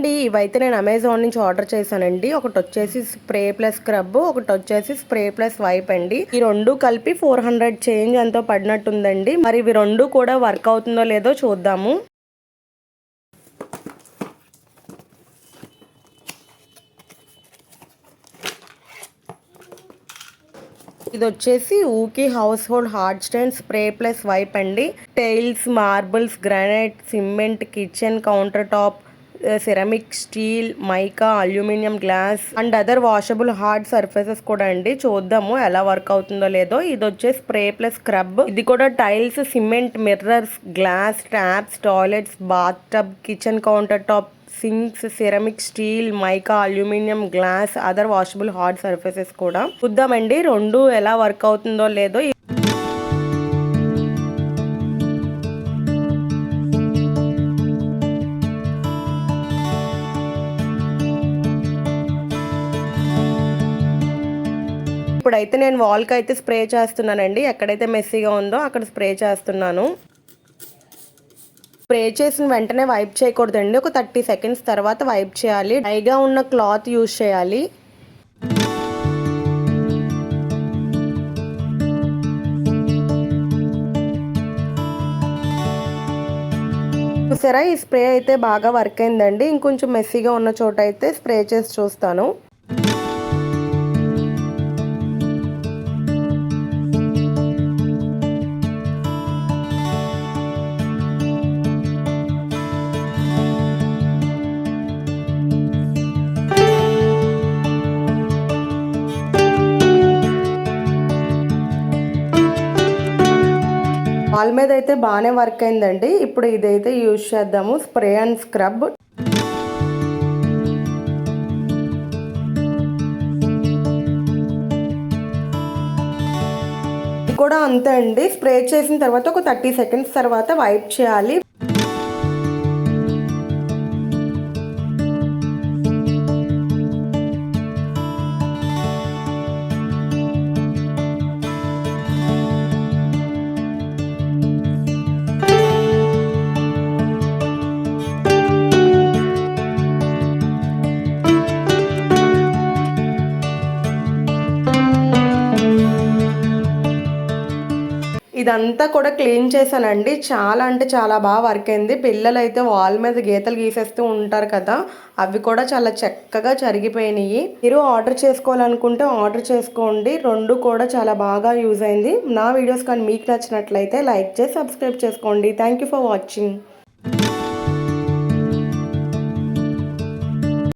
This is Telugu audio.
అండి ఇవైతే నేను అమెజాన్ నుంచి ఆర్డర్ చేశానండి. ఒకటి వచ్చేసి స్ప్రే ప్లస్ స్క్రబ్ ఒకటి వచ్చేసి స్ప్రే ప్లస్ వైప్ అండి. ఈ రెండు కలిపి ఫోర్ హండ్రెడ్ చేంజ్ ఎంతో పడినట్టుందండి. మరి ఇవి రెండు కూడా వర్క్ అవుతుందో లేదో చూద్దాము. ఇది వచ్చేసి ఊకి household hard stain spray plus wipe అండి. Tiles marbles granite cement kitchen counter top ceramic steel mica aluminium glass and other washable hard surfaces కూడా అండి. చూద్దాము ఎలా వర్క్ అవుతుందో లేదో. ఇది వచ్చే స్ప్రే ప్లస్ స్క్రబ్ ఇది కూడా tiles cement mirrors glass taps toilets bath tub kitchen counter top sinks ceramic steel mica aluminium glass other washable hard surfaces కూడా. చూద్దామండి. రెండు ఎలా వర్క్ అవుతుందో లేదో. ఇప్పుడైతే నేను వాల్కి అయితే స్ప్రే చేస్తున్నానండి. ఎక్కడైతే మెస్సీగా ఉందో అక్కడ స్ప్రే చేస్తున్నాను. స్ప్రే చేసిన వెంటనే వైప్ చేయకూడదండి. ఒక థర్టీ సెకండ్స్ తర్వాత వైప్ చేయాలి. డ్రైగా ఉన్న క్లాత్ యూజ్ చేయాలి. చూసారా? ఈ స్ప్రే అయితే బాగా వర్క్ అయిందండి. ఇంకొంచెం మెస్సీగా ఉన్న చోట అయితే స్ప్రే చేసి చూస్తాను. వాల్ మీద అయితే బాగానే వర్క్ అయిందండి. ఇప్పుడు ఇదైతే యూజ్ చేద్దాము. Spray and scrub. కూడా అంతే అండి. స్ప్రే చేసిన తర్వాత ఒక థర్టీ సెకండ్స్ తర్వాత వైప్ చేయాలి. ఇదంతా కూడా క్లీన్ చేశానండి. చాలా అంటే చాలా బాగా వర్క్ అయింది. పిల్లలు అయితే వాల్ మీద గీతలు గీసేస్తూ ఉంటారు కదా అవి కూడా చాలా చక్కగా జరిగిపోయినాయి. మీరు ఆర్డర్ చేసుకోవాలనుకుంటే ఆర్డర్ చేసుకోండి. రెండు కూడా చాలా బాగా యూజ్ అయింది. నా వీడియోస్ కానీ మీకు నచ్చినట్లయితే లైక్ చేసి సబ్స్క్రైబ్ చేసుకోండి. Thank you for watching